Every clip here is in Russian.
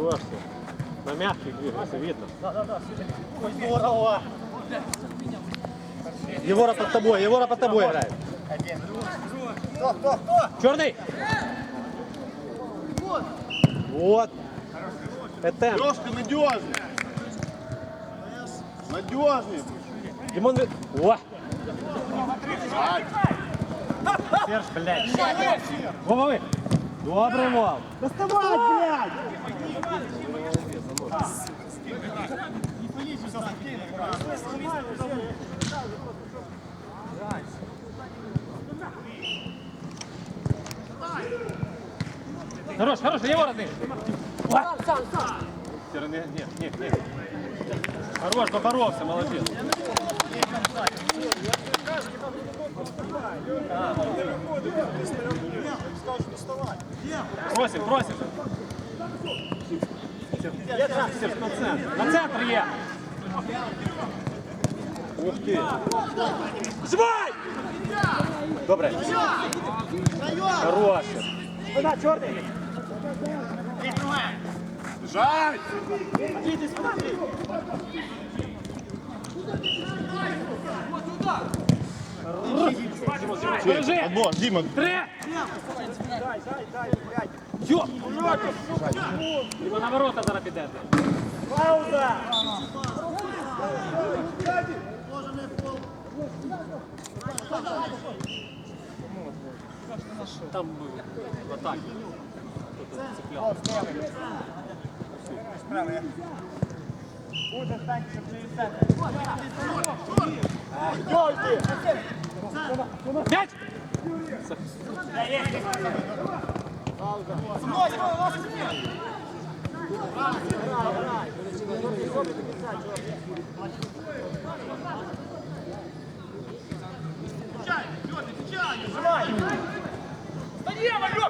Хорош. На мягких двигайся, видно. Здорово. Егора под тобой, Егора под тобой играет. Кто, кто, кто? Черный! Вот. Это. Лешка надежный. Надежный. Димон, О! Серж, блядь. Вова, ви. Добрий вол. Доставай, блядь! Хорош, хорош, Егор, ты. Сам, сам, сам. Нет, нет, нет. Хорош, поборолся, молодец. Просим, просим. На центр. На центр є. Ух ти. Звай! Добре. Хорош. Спина, чорний! Жать! Діти, смотри! Бережи. Отбор, Дима. Три. Йо. Либо на ворота зараз підете. Пауза! Там в атаке. Кто-то цеплял.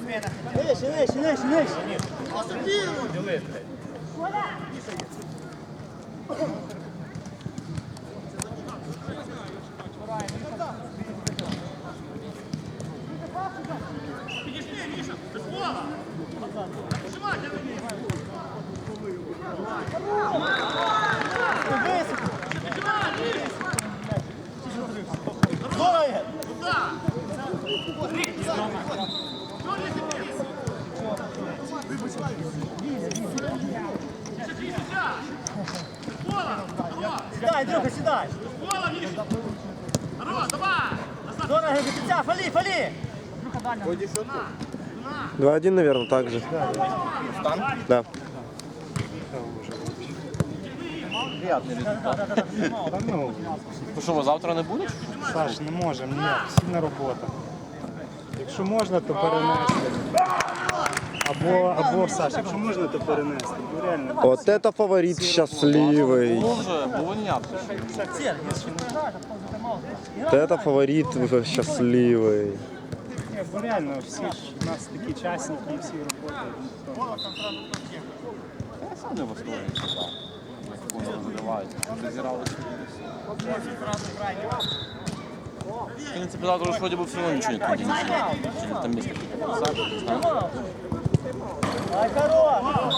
піде. Ниже! Нижче, нижче, нижче, нижче! Високо! 2-1, наверное, так же. Да. Ну, що, ви завтра не будеш? Саш, не можемо, ніяк, сильна робота. Якщо можна, то перенести. Або, або Саш, якщо можна, то перенести. Бо реально. Вот это фаворит счастливый. Було вже, було ніяк. Вот это фаворит счастливый. Ні, бо реально всі ж у нас такі часники і всі роботи. Я сам не восторгую, що так. Як вони розривають. Ти зіграли В принципі, завтра ж вроді би все одно нічого не тоді Чи там місце підписати, не знаю. Ай, хорош!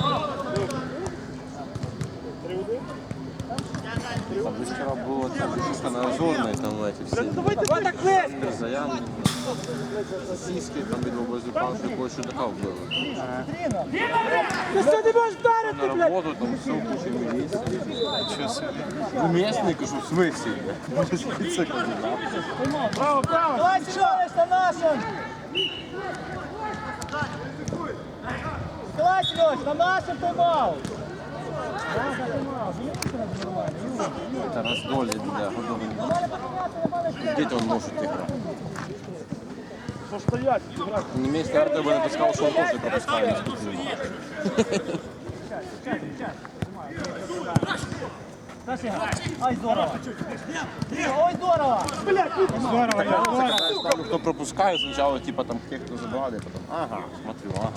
Там десь вчора було там написано Озорний, там эти всі. Мірзаян, Сіськи там від образі палки когось чудака вбили. Ти що не можеш вдарити, блядь? роботу там все куча міліції. Чого собі? Умісний, кажу, в смислі? Це Давай сюда, Станашин! Давай, Сереж, Станашин ти мав! Тарас доля для годовин. Діти он можуть іграти. Не вместе Артем бы написал, что он тоже пропускает наступную матч. Ай, здорово. Ой, здорово. Здорово, я здорово. Там, кто пропускает сначала, типа там те, кто забрали, потом, ага, смотрю, ага.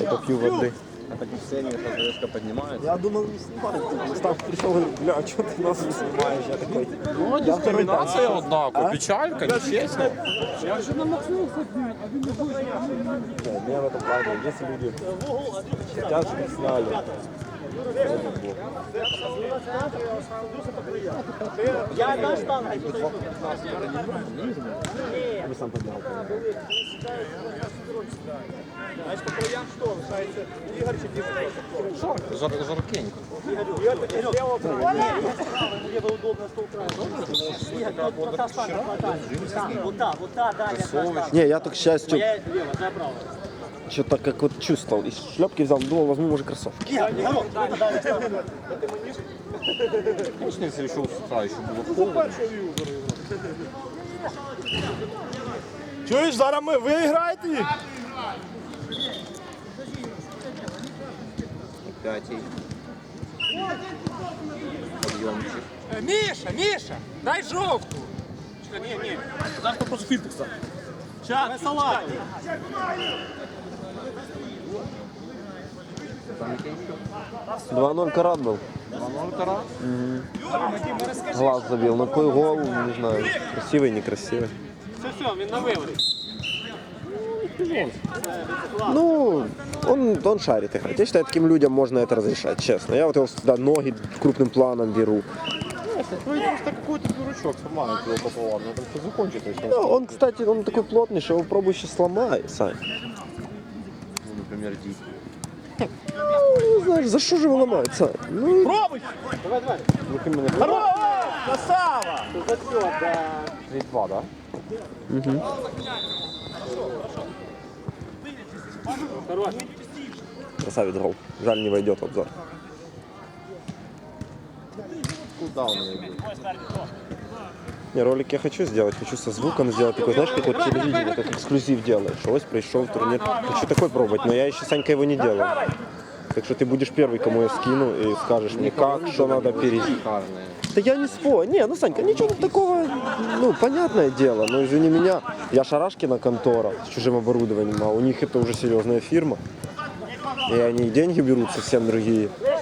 Я поп'ю води. А так в сцене эта железка поднимается. Я думав, не знімати. Став прийшов, бля, а чого ти нас не знімаєш? Я такий. Ну, дискриминация, однако, печалька, нечестно. Я в этом плане, если люди хотят, чтобы сняли. Я на штангу. Я бы сам поднял. Жар, жаркенько. Мне бы удобно стол Игорь, вот вот та штанга хватай. Вот та, вот та, да, я та штанга. Не, я так, к счастью, Я лево забрал. что-то как вот чувствовал. Из шлепки взял, думал, возьму, может, кроссовки. Конечно, если решил с еще было холодно. Чуєш, зараз ми виграєте їх? Пятей. Подъемчик. Міша, Міша, дай жовту. Ні, ні, зараз просто фільтр став. Час, салат. Там 2-0 Карат был. 2-0 Тарас. Глаз забил. Ну, какой гол, не знаю. Красивый, некрасивый. Все, все, він на виворі. Ну, он, он шарит играть. Я считаю, таким людям можно это разрешать, честно. Я вот его всегда ноги крупным планом беру. Ну, просто какой-то дурачок, сама его. Ну, все закончится. если он Ну, он, кстати, он такой плотный, что его пробуй сейчас сломай, Сань. Ну, например, Ди. Ну, знаешь, за что же его ломать, Сань? Ну, Пробуй! Ну, ты меня Красава! 3-2, да? Красавец гол. Жаль, не войдет в обзор. Куда он? Не, ролик я хочу сделать, хочу со звуком сделать такой, знаешь, как вот телевидение, как эксклюзив делаешь. Ось пришел турнир. Хочу такой пробовать, но я еще, Санька, его не делал. Так что ты будешь первый, кому я скину и скажешь мне, как, что надо перейти. Да я не спорю. Не, ну, Санька, ничего такого, ну, понятное дело. Но извини меня, я Шарашкина контора с чужим оборудованием, а у них это уже серьезная фирма. И они деньги берут совсем другие. Я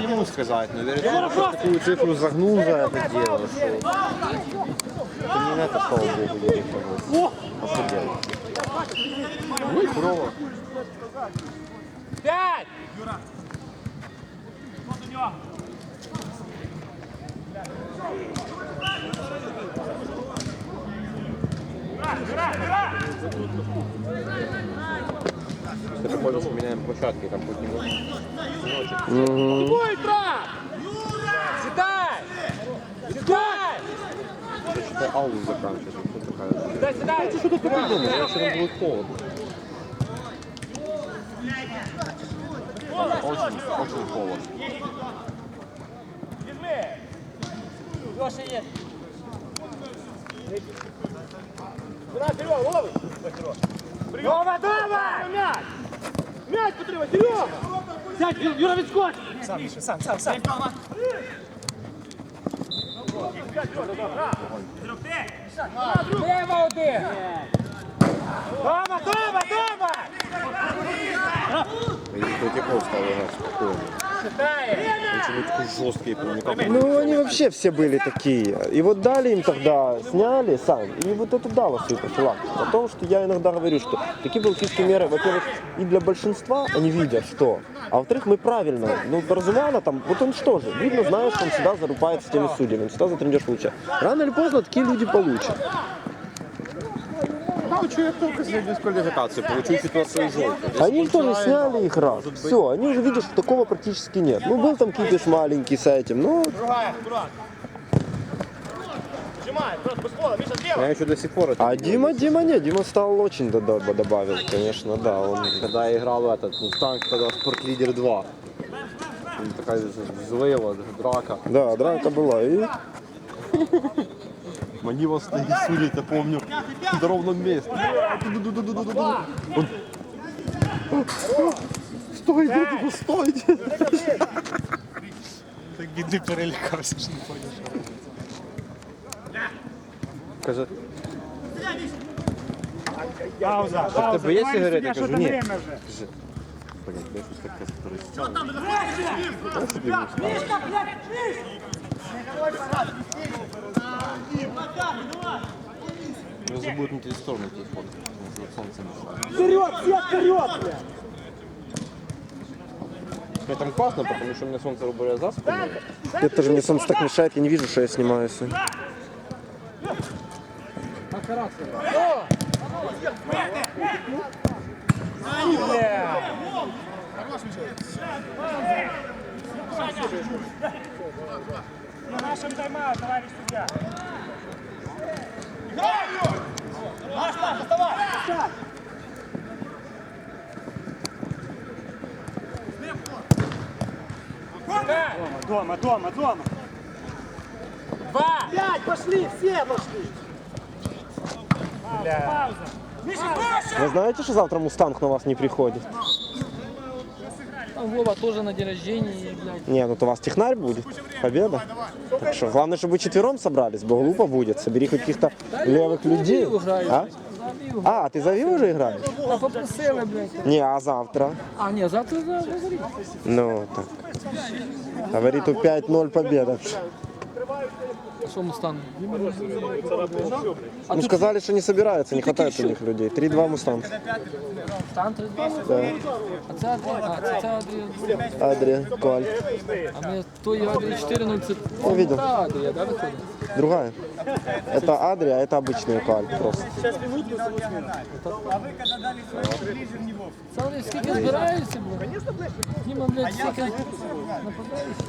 не могу сказать, но верю, что такую цифру загнул за это дело, что... Это не на это, слава богу, не того. Офигеть. Ну и здорово. П'ять! Если прикольно, что меняем площадки, там хоть немного. Ой, трап! Сідай! Сідай! Я считаю, аулу заканчивается. Что такая? Сідай, сідай! Что тут придумал? Вечером будет холодно. Очень, очень холодно. Леша є. Рома, давай! М'яч! М'яч потримай, Серега! Сядь, Ю- Юра, відскочь! Сам, Міша, сам, сам, сам. Лево один! Дома, дома, дома! И Третьяков стал играть спокойно. Читає! Он не Ну, они вообще все были такие. И вот дали им тогда, сняли сами. И вот это дало свою профилактику. О том, что я иногда говорю, что такие балкийские меры, во-первых, и для большинства они видят, что. А во-вторых, мы правильно, ну, Разумана там, вот он что же, видно, знаешь, он всегда зарубается теми судьями, он всегда за получает. Рано или поздно такие люди получат. Играл, что я только за дисквалификацию получил ситуацию желтую. Они же тоже сняли их раз. Все, они уже видят, что такого практически нет. Ну, был там кипиш маленький с этим, ну, Я еще до сих пор это а не Дима, Дима нет, Дима стал очень добавил, конечно, да, он Когда я играл в этот Мустанг, тогда Спортлидер 2. Там Такая злива, драка. Да, драка была. И Манива стоит, судит, я помню, на ровном месте. Он... Стойте, типа, стойте! Так біди перелякався, що не поняв. Каже, Пауза, в пауза. тебе є Давай, сигарети? суддя, Я що кажу, там ні. время вже? блядь, я щось таке старостяне. Я забуду на сторону телефон. Вперед, все вперед, блядь! Мне там классно, потому что мне солнце рубля за спину. это же мне солнце так мешает, я не вижу, что я снимаюсь. На нашем тайм-аут, товарищ судья. Дома, дома, дома. Пять, пошли, все пошли! Пауза. Вы знаете, что завтра Мустанг на вас не приходит? А Вова тоже на день рождения, и, блядь. Не, ну то у вас технарь будет. Победа. Так что главное, чтобы вы четвером собрались, бо глупо будет. Собери хоть каких-то левых людей. Виву граю. А? Завів. а, ты за Виву уже играешь? А попросили, блядь. Не, а завтра? А, ні, завтра за Лазарі. Ну, так. Говорит, у 5-0 победа. Що Мустанг? А Ну, тут сказали, что не собираются, не хватает у них людей. 3-2 Мустанг. Мустанг 32. Да. А це Адріан. А, це, це Адріан. Адрия, Коль. А ми той Адріан 4 це... Я видел. Та Адрія, да, виходить? Другая. Это Адрия, а это обычный Коль просто. Це вони скільки збираються, блядь? Діма, блядь, скільки нападаючи.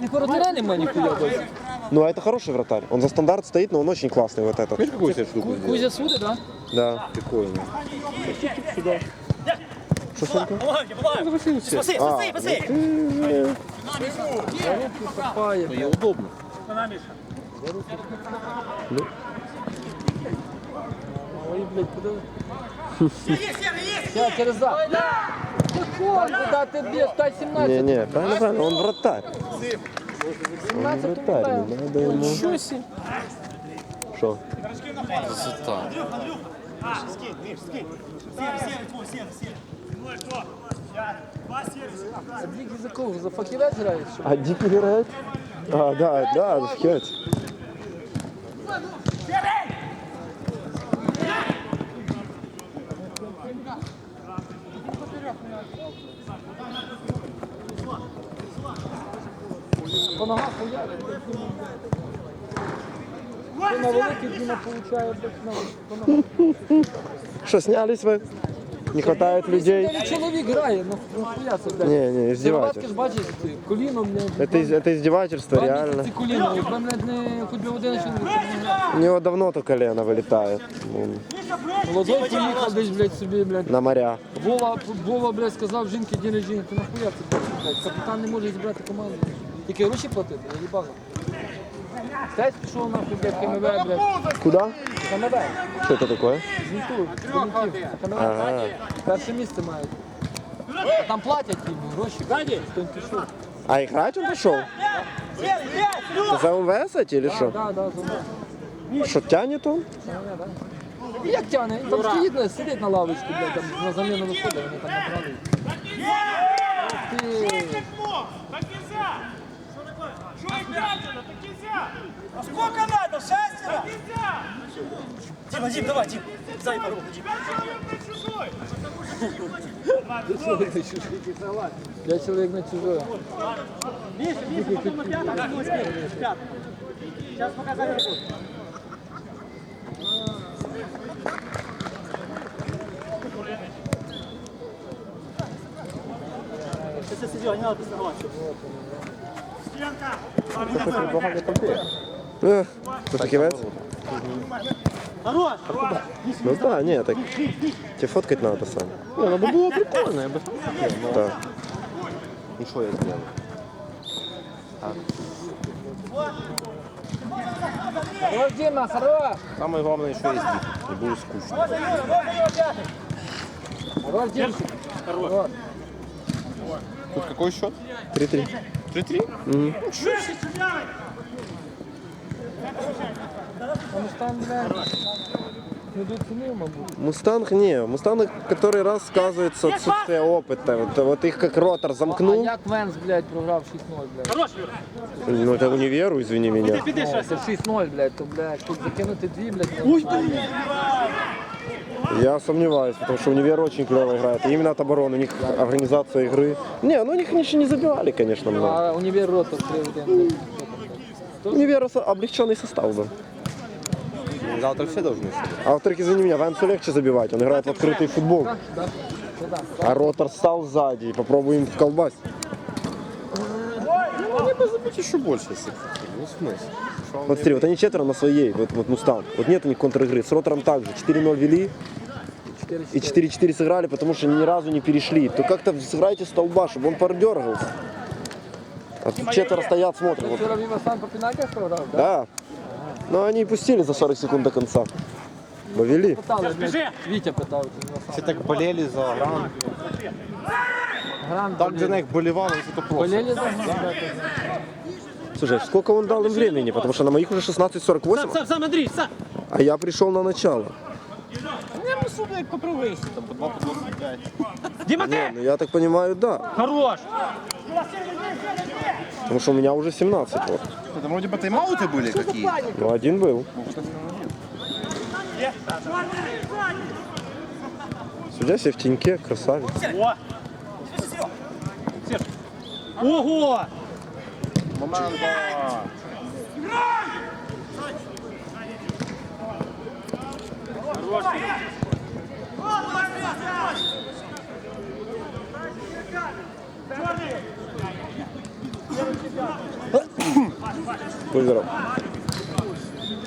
Ні воротаря нема ніхуя, блядь. Ну, а это хороший вратарь. Он за стандарт стоит, но он очень классный вот этот. Видишь, какую себе штуку сделал? Кузя суди, да? Да. Прикольно. Что, Сонька? Спаси, спаси, спаси! Копає. Ну, удобно. Ой, блядь, куди? Я через за. Куда ты бьешь? Та 17. Не-не, правильно, правильно, он вратарь. Он 17 вратарь, не надо ему... Ничего себе. Что? А Дик кого? За що ли? А Дик играет? А, да, да, захоть. на великий Діма получає блядь, на по ногах. Что, снялись вы? Не хватает людей? Та чоловік грає, ну нахуя це, блядь. Не, не, Сироватки издевательство. ж бачиш, ти, коліно, блядь. Это, из- это издевательство, Два реально. місяці коліно, якби, блядь, не хоч би один чоловік не грав. У него давно то колено вылетает. Ну, Молодой поїхав десь, блядь, собі, блядь. На моря. Вова, Вова, блядь, сказав жінки день рождения, ти нахуя це бачиш, блядь? Капітан не може зібрати команду. Тільки гроші платити, я їбав. Стець пішов нахуй, блядь, КМВ, блядь. Куда? КМВ. Что это такое? Звінтур, коментів. КМВ. Ага. Перше місце мають. А там платять їм гроші. Гаді? Хто він пішов? А играть он пошел? Ты за МВС эти или что? Да, да, да. Что, тянет он? І як тяне? Він там стоїть, блядь, сидить на лавочці, блядь, там на заміну виходить, вони там набрали. Ух ти. Шестеро, так нельзя! А сколько надо? Шестеро? Так нельзя! Дима, Дим, давай, Дим, дай по руку, Дим. Я человек на чужое. Миша, Миша, потом на пятом, потом на Сейчас показали работу. Сейчас, сейчас, идем, а не надо признаваться. Ж ківець? Хорош! Ну да, ні, так. Тебе фоткать надо, Сань. Не, ну бы было прикольно, я бы хотел, но... Так. Ну что я сделал? Хорош, Дима, хорош! Самое главное еще есть дик. Не будет скучно. Хорош, Димчик. Хорош. Тут какой счет? 3-3. 3-3? Потому что там, блядь, недооценил, мабуть. Мустанг не, Мустанг который раз сказывается отсутствие опыта. Вот, вот их как ротор А замкнул. як Венс, блядь, програв 6-0, блядь? Хорош. Ну это универу, извини меня. Піди О, щас. це 6-0, блядь, то, блядь, тут закинути дві, блядь. Ой, блядь. Я сомневаюсь, потому что универ очень клево играет. И именно от обороны, у них организация игры. Не, ну у них ничего не забивали, конечно, много. А універ ротор 3-1, блядь. Универ облегченный состав был. Завтра все должны. А во-вторых, извини меня, Венцу легче забивать, он играет в открытый футбол. А ротор стал сзади, попробуем в колбасть. Ну, они бы забить еще больше, если. Ну, смысл. Вот смотри, вот они четверо на своей, вот, вот Мустанг. Вот нет у них контр-игры. С ротором также. 4-0 вели 4-4 и 4-4 сыграли, потому что ни разу не перешли. То как-то сыграйте столба, чтобы он подергался. А тут четверо стоят, смотрят. Вот. Вчора Віва сам по пенальтях програв, да? Да. Но они пустили за 40 секунд до конца. Мы вели. Питали, блядь, Вітя питав. чи Віва Все сам. так болели за Гран. Гран Так за них болевало, это просто. Болели за Гран, блядь. Слушай, сколько он дал им времени? Потому что на моих уже 16.48, Сам, сам, сам, Андрій, сам. а я пришел на начало. Сука, як попривися, там по 2 по 25. Діма, Не, ти. ну я так понимаю, да. Хорош. Потому что у меня уже 17. Вот. Там вроде бы тайм-ауты были какие Ну, один был. Судья себе в теньке, красавец. О. Серж. Ого! Момента. Хорош. Будь здоров.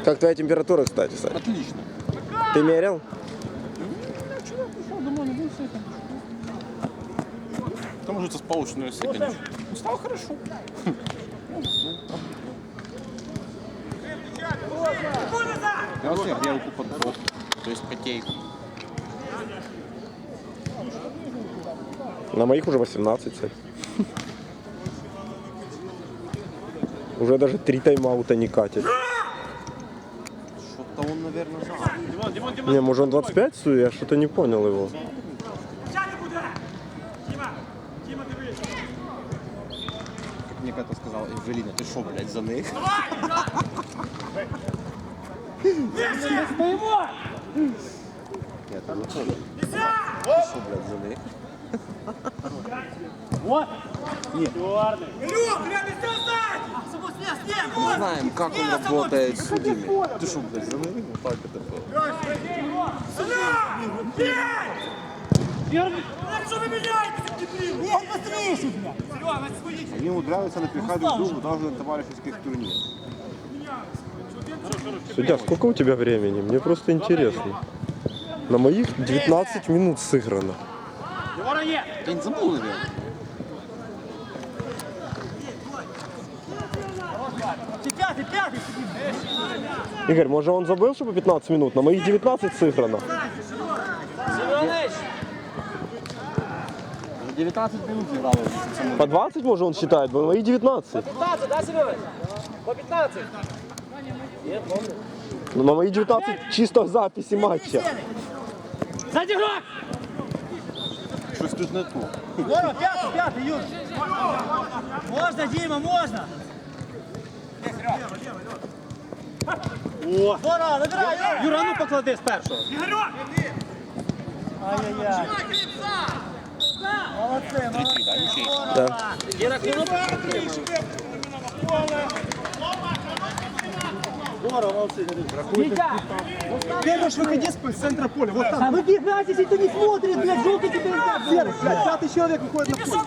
Как твоя температура, кстати, Сань? Отлично. Ты мерил? К тому же это спал очень на конечно. Ну, стало хорошо. Я вот я руку под то есть котейку. На моих уже 18, Сань. Уже даже три тайм-аута не катит. Что-то он, наверное, знал. Дімон, Дімон, Дімон. Не, может он 25 стоит? Я что-то не понял его. Мне когда сказал, Эвелина, ты шо, блядь, за них? Нет, ну что, ты шо, блядь, за них? Вот. Чорний. Мы знаем, как он работает с судьями. Ты шо, блядь, за них? Вот так это было. Они умудряются напихать друг другу даже на товарищеских турнирах. Судья, сколько у тебя времени? Мне просто интересно. На моих 19 минут сыграно. Єгора є. Я не забыл, наверное. Пятый, пятый! Игорь, может он забыл, что по 15 минут? На моих 19 сыграно. Семенович! 19 минут играл. По 20, может, он считает, на моих 19. 15, да, Семенович? По 15. Ну, на мои 19 чисто записи матча. Ззаді грок. Щось тут не то. Здорово, пятый, пятый, Юр. Можно, Дима, можно. О. Здорово, набирай, Юр. Юра, ну поклади з першого. Ай-яй-яй. Молодцы, молодцы. Да. Здорово, молодцы. Витя! Первый выходи с центра поля. Вот там. Выбегайте, если ты не смотрит, блядь, желтый тебе Серый, блядь, пятый человек выходит на поле.